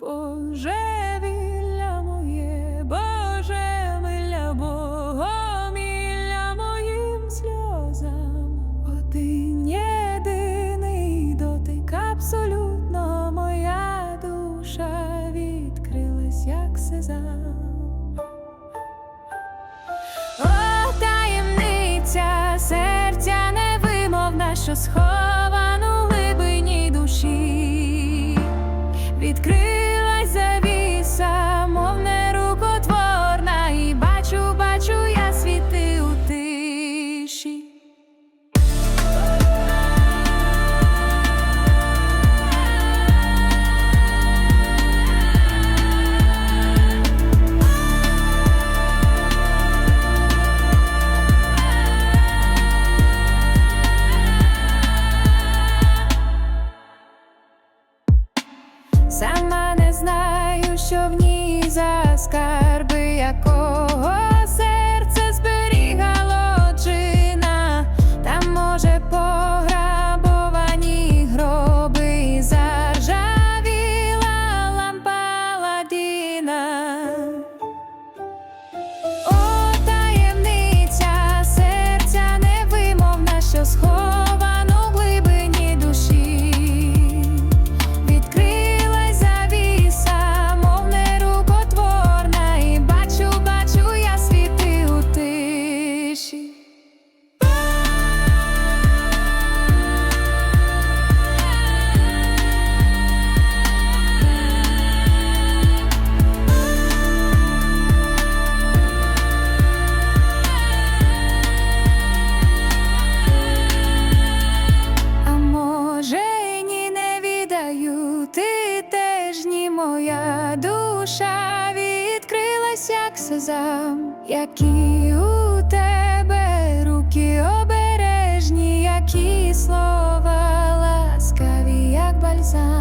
Божевілля моє, Боже Божевілля, Богомілля моїм сльозам. Один єдиний дотик, абсолютно моя душа відкрилась, як сезам. О, таємниця серця невимовна, що схована у сезам, які у тебе руки обережні, які слова ласкаві, як бальзам.